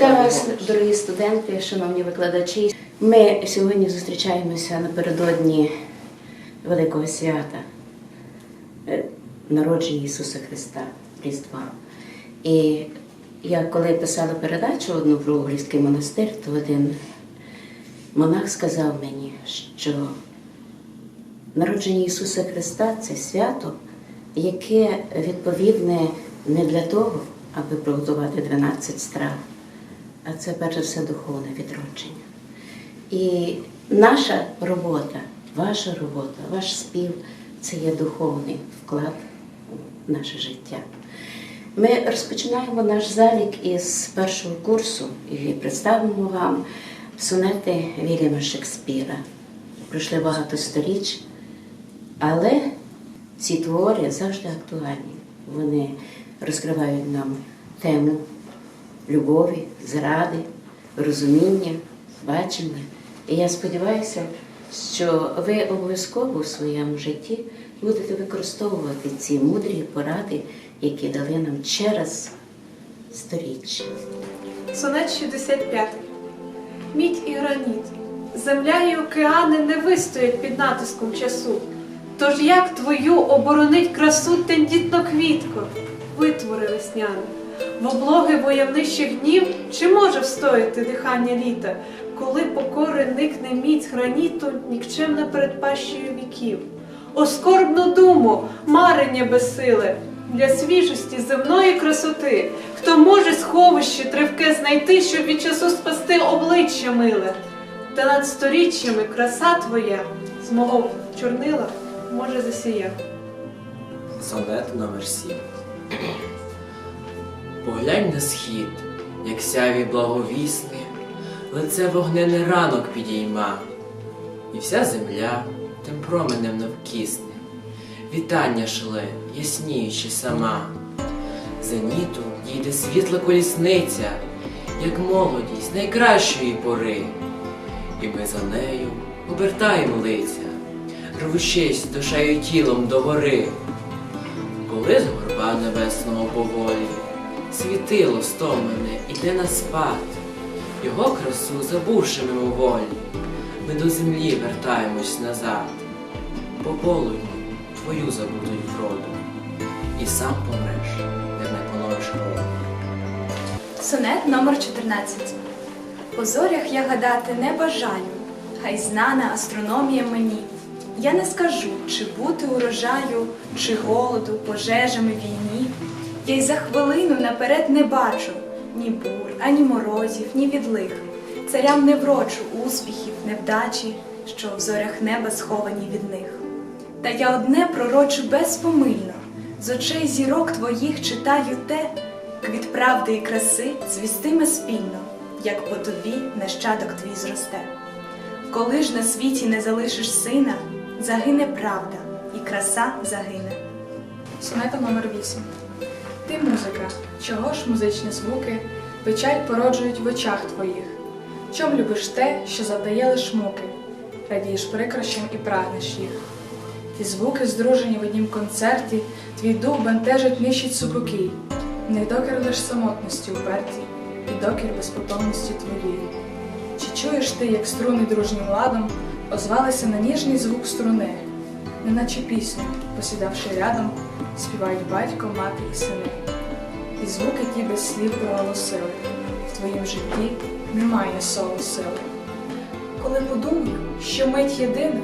Вітаю вас, дорогі студенти, шановні викладачі. Ми сьогодні зустрічаємося напередодні Великого свята е, народження Ісуса Христа, Різдва. І я коли писала передачу одну про Угрівський монастир, то один монах сказав мені, що народження Ісуса Христа це свято, яке відповідне не для того, аби приготувати 12 страв, а це перш за все духовне відродження. І наша робота, ваша робота, ваш спів це є духовний вклад в наше життя. Ми розпочинаємо наш залік із першого курсу і представимо вам сонети Вільяма Шекспіра. Пройшли багато сторіч, але ці твори завжди актуальні. Вони розкривають нам тему любові, зради, розуміння, бачення. І я сподіваюся, що ви обов'язково у своєму житті будете використовувати ці мудрі поради, які дали нам через сторіччя. Сонет 65. Мідь і граніт. Земля і океани не вистоять під натиском часу. Тож як твою оборонить красу тендітно квітко, витвори весняне? В облоги войовнищих днів чи може встояти дихання літа, коли покори никне міць граніту нікчемна перед пащею віків? О скорбну думу, марення безсиле, для свіжості земної красоти, хто може сховище тривке знайти, щоб від часу спасти обличчя миле. Та над сторіччями краса твоя з мого чорнила може засіяти. Сонет номер 7 Поглянь на схід, як сяві благовісне, лице вогнений ранок підійма, і вся земля тим променем навкісне. Вітання шле, ясніючи сама. Зеніту дійде світла колісниця, як молодість найкращої пори, і ми за нею обертаємо лиця, рвущись душею тілом до гори. Коли з горба небесного поволі світило стомлене іде на спад, його красу забувши мимоволі, ми до землі вертаємось назад, по полудню твою забудуть вроду, і сам помреш, як не поновиш роду. Сонет номер 14. По зорях я гадати не бажаю, хай знана астрономія мені. Я не скажу, чи бути урожаю, чи голоду, пожежами війні. Я й за хвилину наперед не бачу ні бур, ані морозів, ні відлих. Царям не врочу успіхів, невдачі, що в зорях неба сховані від них. Та я одне пророчу безпомильно, з очей зірок твоїх читаю те, Квіт правди і краси цвістиме спільно, як по тобі нащадок твій зросте. Коли ж на світі не залишиш сина, загине правда, і краса загине. Сонета номер 8 Ти музика, чого ж музичні звуки печаль породжують в очах твоїх? Чом любиш те, що завдає лиш муки, радієш прикрощам і прагнеш їх? Ті звуки, здружені в однім концерті, твій дух бентежить нищить супокій, не докір лиш самотності уперті, і докір безпотомності твоєї. Чи чуєш ти, як струни дружнім ладом озвалися на ніжний звук струни, неначе пісню, посідавши рядом, співають батько, мати і сини. І звуки ті без слів проголосили. В твоїм житті немає соло сили. Коли подумаю, що мить єдина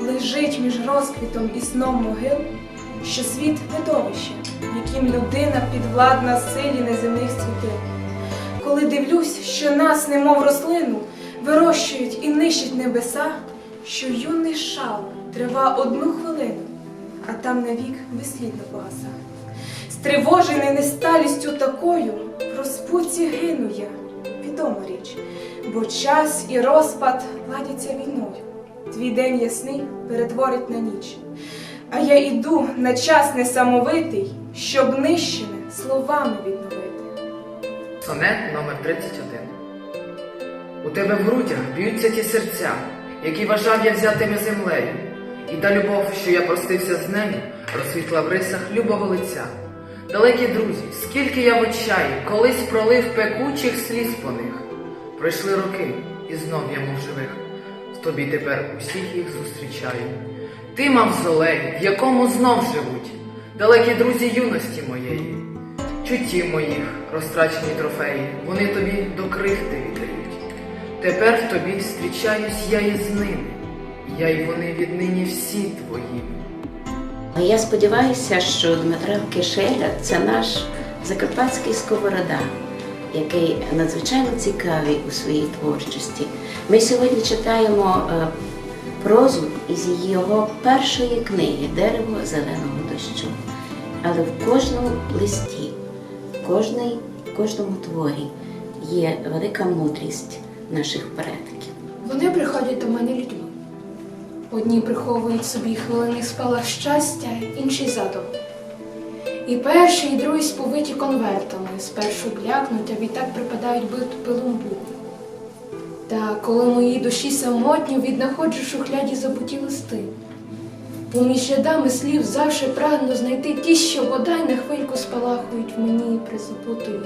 лежить між розквітом і сном могил, що світ видовище, яким людина підвладна силі неземних світил. Коли дивлюсь, що нас, немов рослину, вирощують і нищать небеса, що юний шал трива одну хвилину, а там навік безслідно погаса. Стривожений несталістю такою, в розпуці гину я, відома річ, бо час і розпад ладяться війною. Твій день ясний перетворить на ніч. А я іду на час несамовитий, щоб нищене словами відновити. Сонет номер 31 У тебе в грудях б'ються ті серця, які вважав я взятими землею, і та любов, що я простився з нею, розсвітла в рисах любого лиця. Далекі друзі, скільки я в очаї, колись пролив пекучих сліз по них. Пройшли роки, і знов я мов живих. В тобі тепер усіх їх зустрічаю. Ти мавзолей, в якому знов живуть, далекі друзі юності моєї. Чуттів моїх, розтрачені трофеї, вони тобі до крихти віддають. Тепер в тобі зустрічаюсь я із ними, я й вони віднині всі твої. Я сподіваюся, що Дмитро Кишеля це наш закарпатський сковорода, який надзвичайно цікавий у своїй творчості. Ми сьогодні читаємо е, прозу із його першої книги Дерево зеленого дощу. Але в кожному листі, в кожній, в кожному творі є велика мудрість наших предків. Вони приходять до мене людьми. Одні приховують собі хвилинний спалах щастя, інші задум. І перший, і другий сповиті конвертами, спершу блякнуть, а відтак припадають бит пилом будні. Та коли моїй душі самотньо віднаходжу шухляді забуті листи, поміж рядами слів завжди прагну знайти ті, що бодай на хвильку спалахують в мені призабутою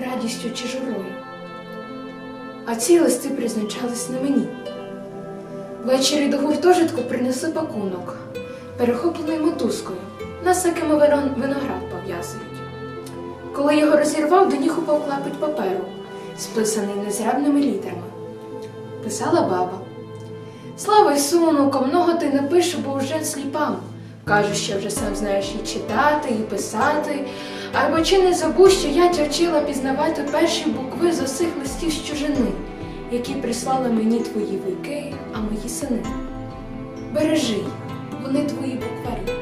радістю чи журою. А ці листи призначались на мені. Ввечері до гуртожитку принесли пакунок, перехоплений мотузкою, нас якими виноград пов'язують. Коли його розірвав, до ніг упав клапоть паперу, списаний незрябними літерами. Писала баба. Слава Ісу, онуко, много ти не пишу, бо вже сліпам. Кажу, що вже сам знаєш і читати, і писати. Або чи не забув, що я тя вчила пізнавати перші букви з усіх листів з чужини, які прислали мені твої вики, а мої сини. Бережи, вони твої букварі.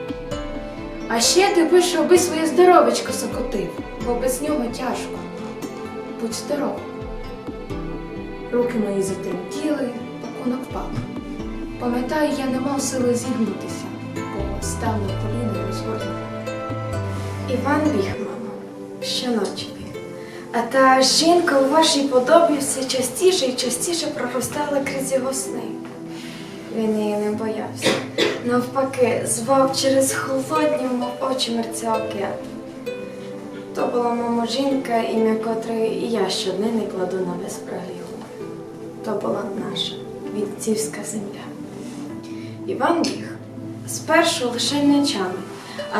А ще ти пише, аби своє здоровечко сокотив, бо без нього тяжко. Будь здоров. Руки мої затремтіли, пакунок впав. Пам'ятаю, я не мав сили зігнутися, бо став на коліна розгорнув. Іван біг, мамо, щоночі. А та жінка у вашій подобі все частіше і частіше проростала крізь його сни. Він її не боявся. Навпаки, звав через холодні, мов очі мерця океан. То була, мамо, жінка, ім'я котрої і я щоднини кладу на безпраглі. То була наша вітцівська земля. Іван біг спершу лише ночами,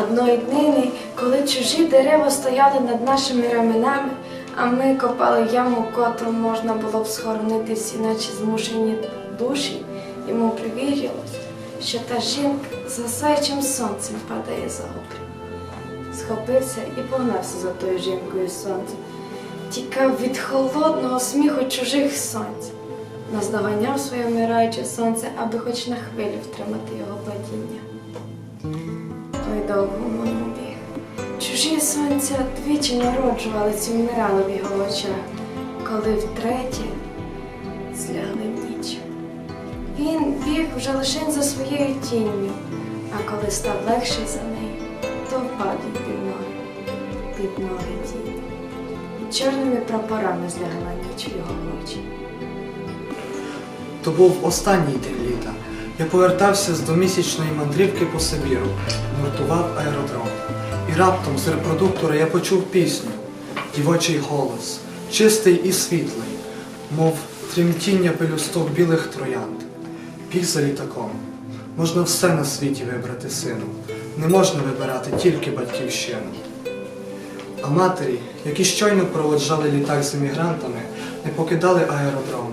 одної днини, коли чужі дерева стояли над нашими раменами, а ми копали яму, котру можна було б схоронити всі наче змушені душі, йому привірилось, що та жінка за саючим сонцем падає за обрій. Схопився і погнався за тою жінкою сонцем, тікав від холодного сміху чужих сонць, наздоганяв своє вмираюче сонце, аби хоч на хвилю втримати його падіння. Той довго мамо біг. Чужі сонця двічі народжувались і вмирали в його очах, коли втретє злягли ніч. Він біг вже лише за своєю тінню, а коли став легший за нею, то впав під ноги, під ноги тінь. І чорними прапорами злягла ніч в його очі. То був останній день літа. Я повертався з двомісячної мандрівки по Сибіру, нуртував аеродром. І раптом з репродуктора я почув пісню, дівочий голос, чистий і світлий, мов тремтіння пелюсток білих троянд. Біг за літаком. Можна все на світі вибрати сину. Не можна вибирати тільки батьківщину. А матері, які щойно проводжали літак з емігрантами, не покидали аеродром.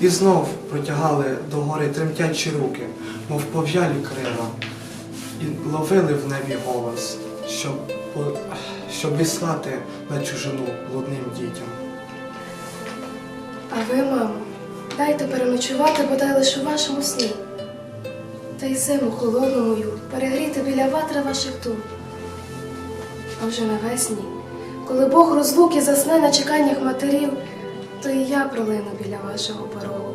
І знов протягали до гори тремтячі руки, мов пов'ялі крила, і ловили в небі голос, щоб, щоб віслати на чужину блудним дітям. А ви, мамо, дайте переночувати бодай лише у вашому сні. Та й зиму холодну мою перегріти біля ватри ваших тур. А вже навесні, коли Бог розлуки засне на чеканнях матерів, то і я пролину біля вашого порогу.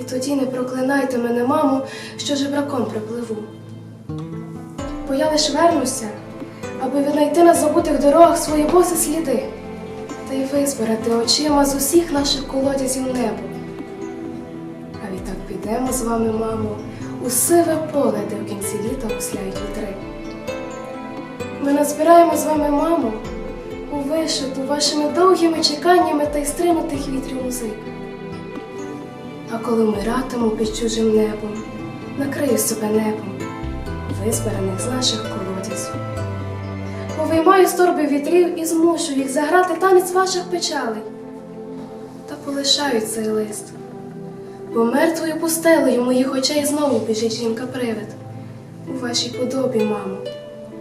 І тоді не проклинайте мене, мамо, що жебраком припливу. Бо я лиш вернуся, аби віднайти на забутих дорогах свої боси сліди та й визбирати очима з усіх наших колодязів небо. А відтак підемо з вами, мамо, у сиве поле, де в кінці літа гусляють вітри. Ми назбираємо з вами маму у вишиту вашими довгими чеканнями та й стринутих вітрів музик. А коли вмиратиму під чужим небом, накрию себе небом, визбираних з наших колодязів. Повиймаю з торби вітрів і змушу їх заграти танець ваших печалей. Та полишаю цей лист. Бо мертвою пустелею моїх очей знову біжить жінка-привид. У вашій подобі, мамо,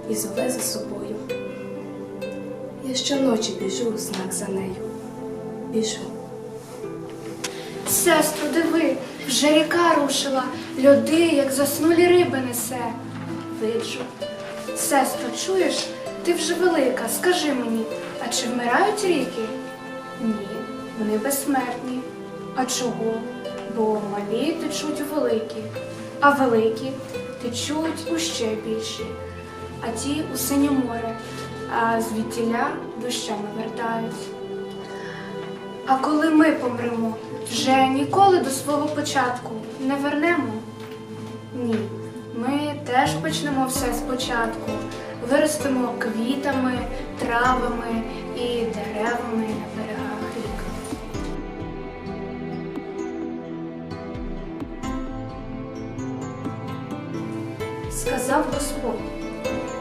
і зове за собою. Я щоночі біжу у знак за нею. Біжу. Сестру, диви, вже ріка рушила, льоди, як заснулі риби несе. Виджу. Сестро, чуєш, ти вже велика, скажи мені, а чи вмирають ріки? Ні, вони безсмертні. А чого? Бо малі течуть у великі, а великі течуть у ще більші, а ті у синє море, а звідтіля дощами вертають. А коли ми помремо, вже ніколи до свого початку не вернемо? Ні, ми теж почнемо все спочатку. Виростемо квітами, травами і деревами на берегах рік. Сказав Господь,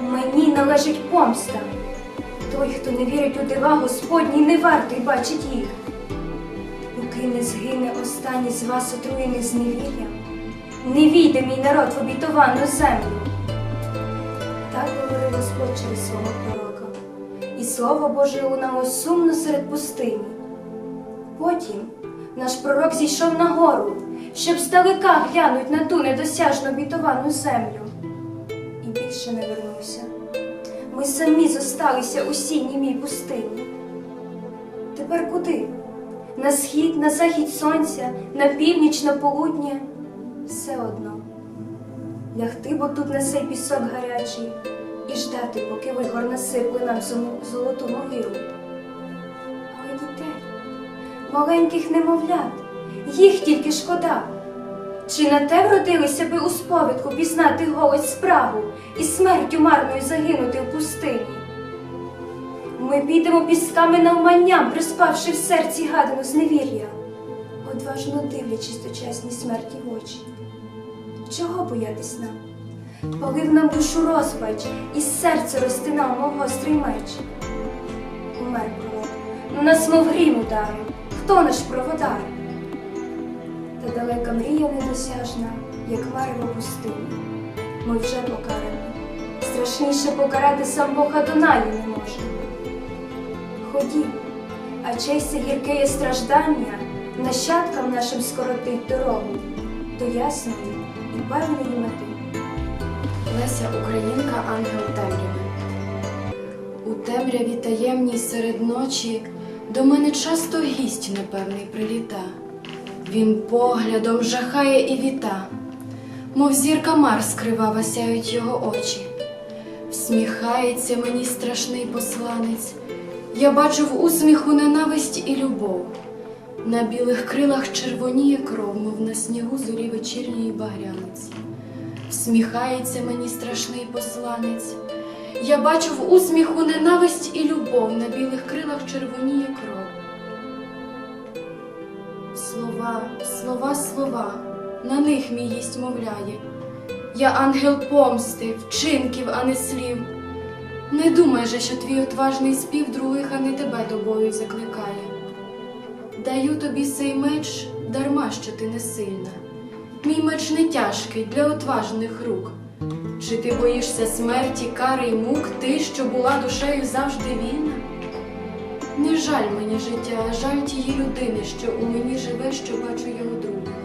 мені належить помста. Той, хто не вірить у дива Господні, не вартий бачить їх. Поки не згине останній з вас отруєний зневір'ям, не війде мій народ в обітовану землю. Так говорив Господь через свого пророка, і слово Боже лунало сумно серед пустині. Потім наш пророк зійшов на гору, щоб здалека глянуть на ту недосяжну обітовану землю. І більше не вернувся. Ми самі зосталися у сій німій пустині. Тепер куди? На схід, на захід сонця, на північ, на полудня все одно. Лягти, бо тут на цей пісок гарячий, і ждати, поки вигор насипле нам золоту могилу. Але дітей, маленьких немовлят, їх тільки шкода. Чи на те вродилися би у сповідку пізнати голос спрагу і смертю марною загинути в пустині? Ми підемо пісками навманням, приспавши в серці гадану зневір'я, одважно дивлячись дочасній смерті в очі. Чого боятись нам? Палив нам душу розпач, і серце розтинав, мов гострий меч. Умер пророк, ну нас мов грім ударив. Хто наш проводар? Та далека мрія недосяжна, як варево пустині. Ми вже покарані. Страшніше покарати сам Бог Адонаю не може. Ходім, а честь гірке є страждання, нащадкам нашим скоротить дорогу до ясної і мети. Леся Українка, ангел темряви. У темряві таємній серед ночі до мене часто гість непевний приліта. Він поглядом жахає і віта, мов зірка мар скривава сяють його очі. Всміхається мені страшний посланець. Я бачу в усміху ненависть і любов. На білих крилах червоніє кров, мов на снігу зорі вечірньої багряниці. Всміхається мені страшний посланець. Я бачу в усміху ненависть і любов, на білих крилах червоніє кров. Слова, слова, слова, на них мій єсть мовляє. Я ангел помсти, вчинків, а не слів. Не думай же, що твій отважний спів других, а не тебе до бою закликає. Даю тобі сей меч, дарма що ти не сильна. Мій меч не тяжкий для отважних рук. Чи ти боїшся смерті, кари й мук, ти, що була душею завжди вільна? Не жаль мені життя, а жаль тієї людини, що у мені живе, що бачу його друга.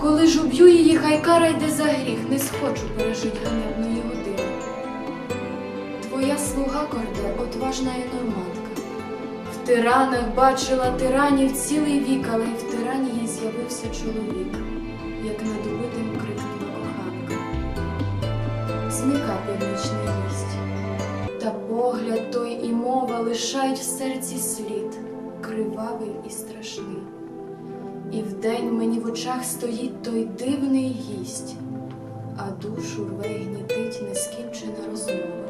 Коли ж уб'ю її, хай кара йде за гріх, не схочу пережить ганебної години. Твоя слуга корде, отважна і норматка. Тиранах бачила тиранів цілий вік, але й в тирані їй з'явився чоловік, як над убитим крикнула коханка. Змика північний лість, та погляд той і мова лишають в серці слід, кривавий і страшний. І вдень мені в очах стоїть той дивний гість, а душу рве гнітить нескінчена розмова.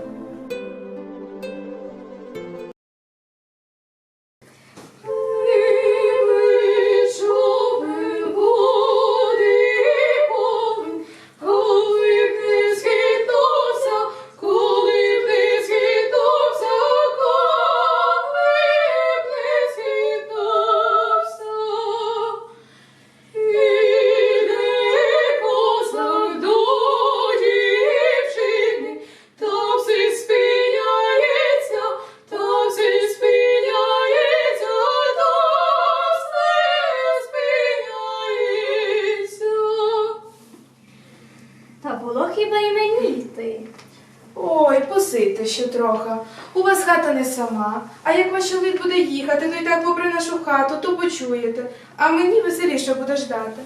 Не сама. А як ваш чоловік буде їхати, то й так попри нашу хату, то почуєте. А мені веселіше буде ждати.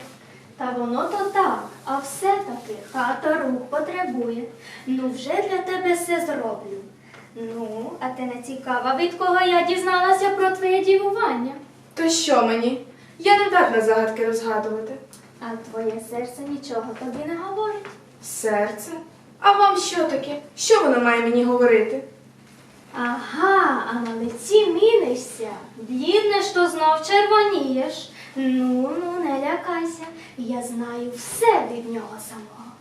Та воно то так, а все-таки хата рух потребує. Ну вже для тебе все зроблю. Ну, а ти не цікава, від кого я дізналася про твоє дівування? То що мені? Я не датна загадки розгадувати. А твоє серце нічого тобі не говорить. Серце? А вам що таке? Що воно має мені говорити? Ага, а на лиці мінишся. Бліднеш, то знов червонієш. Ну, ну, не лякайся. Я знаю все від нього самого.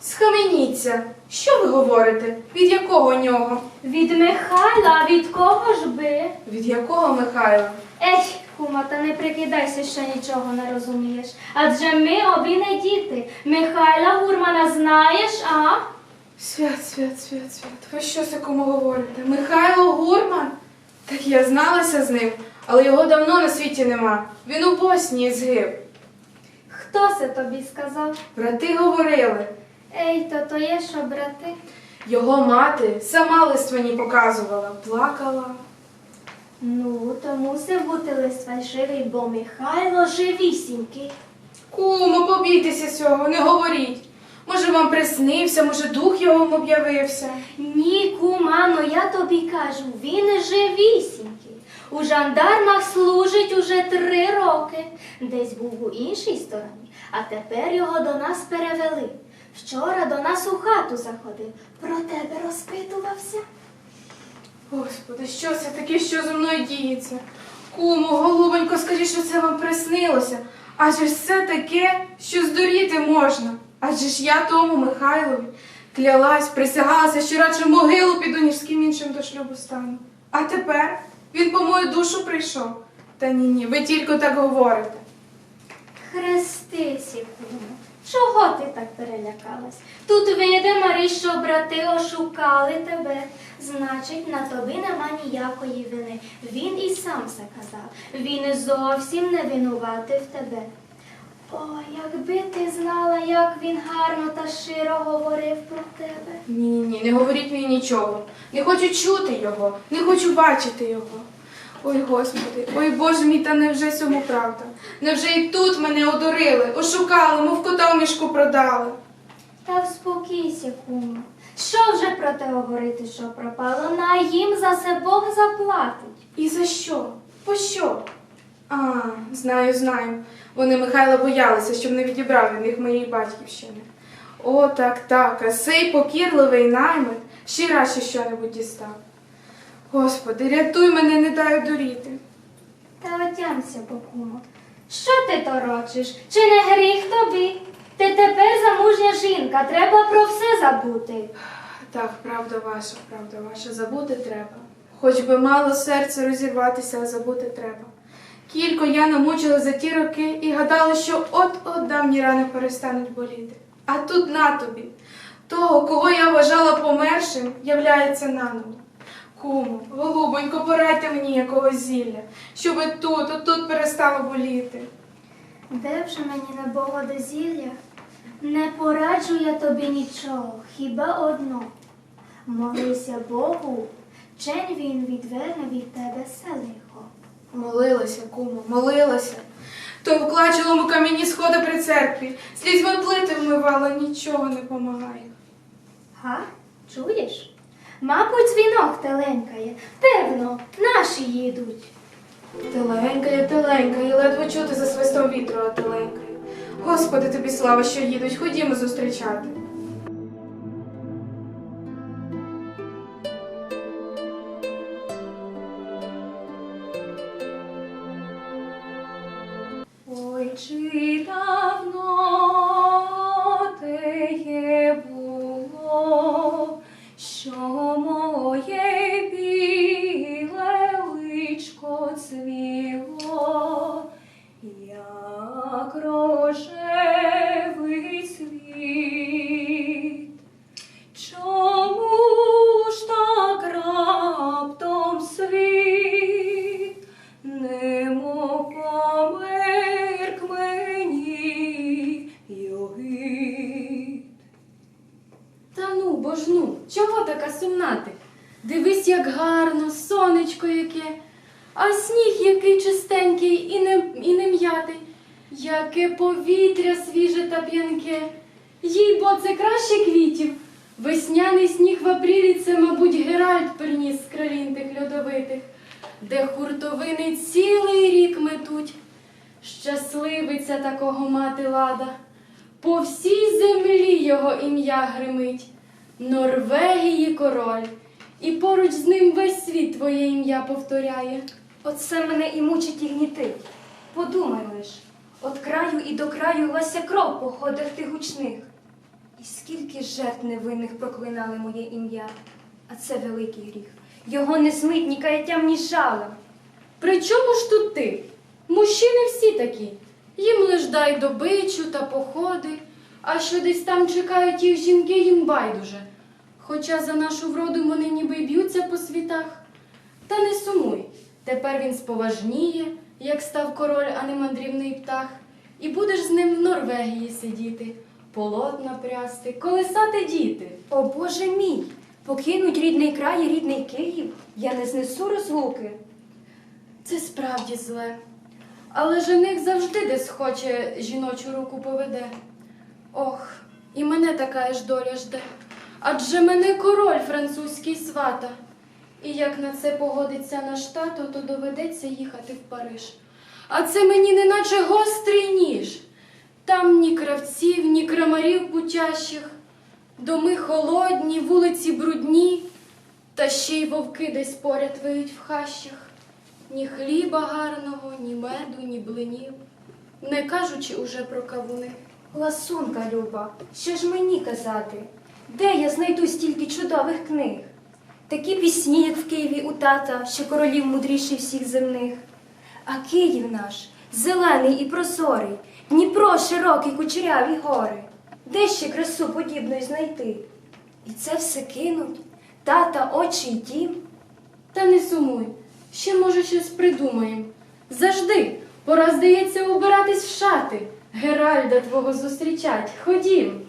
Схаменіться. Що ви говорите? Від якого нього? Від Михайла, а від кого ж би? Від якого Михайла? Ех, кума, та не прикидайся, що нічого не розумієш. Адже ми обі не діти. Михайла Гурмана знаєш, а? Свят, свят, свят, свят. Ви що за кому говорите? Михайло Гурман? Так я зналася з ним, але його давно на світі нема. Він у Боснії згиб. Хто це тобі сказав? Брати говорили. Ей, то то є що, брати? Його мати сама лист мені показувала, плакала. Ну, то мусив бути лист фальшивий, бо Михайло живісінький. Кумо, побійтеся цього, не говоріть. Може, вам приснився, може, дух його вам об'явився. Ні, кумано, я тобі кажу, він живісінький. У жандармах служить уже три роки. Десь був у іншій стороні, а тепер його до нас перевели. Вчора до нас у хату заходив, про тебе розпитувався. Господи, що це таке, що зі мною діється? Кумо, голубонько, скажіть, що це вам приснилося. Адже ж це таке, що здуріти можна. Адже ж я тому Михайлові клялась, присягалася, що радше в могилу піду, ніж з ким іншим до шлюбу стану. А тепер він по мою душу прийшов. Та ні, ні, ви тільки так говорите. Хрестися, кумо, чого ти так перелякалась? Тут видимо, що брати ошукали тебе. Значить, на тобі нема ніякої вини. Він і сам все казав. Він зовсім не винуватив тебе. О, якби ти знала, як він гарно та щиро говорив про тебе. Ні, ні, ні, не говоріть мені нічого. Не хочу чути його, не хочу бачити його. Ой, Господи, ой Боже мій, та невже цьому правда? Невже і тут мене одурили, ошукали, мов кота в мішку продали? Та вспокійся, кумо. Що вже про те говорити, що пропало? На їм за це Бог заплатить. І за що? По що? А, знаю, знаю. Вони Михайла боялися, щоб не відібрав від них моєї батьківщини. О, так, так, а цей покірливий наймит ще радше що-небудь дістав. Господи, рятуй мене, не дай одуріти. Та отямся, Богумо. Що ти торочиш? Чи не гріх тобі? Ти тепер замужня жінка, треба про все забути. Так, правда ваша, правда ваша, забути треба. Хоч би мало серце розірватися, а забути треба. Кілько я намучила за ті роки і гадала, що от-от давні рани перестануть боліти. А тут на тобі. Того, кого я вважала помершим, являється наново. Куму, голубонько, порадьте мені якогось зілля, щоб тут, отут перестало боліти. Де вже мені на Бога до зілля? Не пораджу я тобі нічого, хіба одно. Молися Богу, чень він відверне від тебе все лихо. Молилася, кумо, молилася. То в клачелому камені сходи при церкві, слізьми плити вмивала, нічого не помагає. Га? Чуєш? Мабуть, дзвінок теленькає. Певно, наші їдуть. Теленькає, теленькає, ледве чути за свистом вітру, а теленькає. Господи, тобі слава, що їдуть, ходімо зустрічати. Норвегії король, і поруч з ним весь світ твоє ім'я повторяє. Оце мене і мучить, і гнітить. Подумай лиш, от краю і до краю лася кров по ходах тих гучних. І скільки жертв невинних проклинали моє ім'я, а це великий гріх. Його не змить ні каяттям, ні жалем. При чому ж тут ти? Мужчини всі такі. Їм лиш дай добичу та походи, а що десь там чекають їх жінки, їм байдуже. Хоча за нашу вроду вони ніби й б'ються по світах. Та не сумуй, тепер він споважніє, як став король, а не мандрівний птах, і будеш з ним в Норвегії сидіти, полотна прясти, колесати діти. О Боже мій! Покинуть рідний край і рідний Київ, я не знесу розлуки. Це справді зле. Але жених завжди десь хоче жіночу руку поведе. Ох, і мене така ж доля жде. Адже мене король французький свата. І як на це погодиться наш тато, то доведеться їхати в Париж. А це мені неначе гострий ніж. Там ні кравців, ні крамарів путящих, доми холодні, вулиці брудні, та ще й вовки десь поряд виють в хащах. Ні хліба гарного, ні меду, ні блинів, не кажучи уже про кавуни. Ласунка Люба, що ж мені казати? Де я знайду стільки чудових книг? Такі пісні, як в Києві у тата, що королів мудріший всіх земних. А Київ наш зелений і прозорий, Дніпро широкий, кучеряві гори. Де ще красу подібної знайти? І це все кинуть, тата, очі й дім. Та не сумуй, ще може щось придумаєм. Завжди, пора, здається, убиратись в шати. Геральда твого зустрічать. Ходім.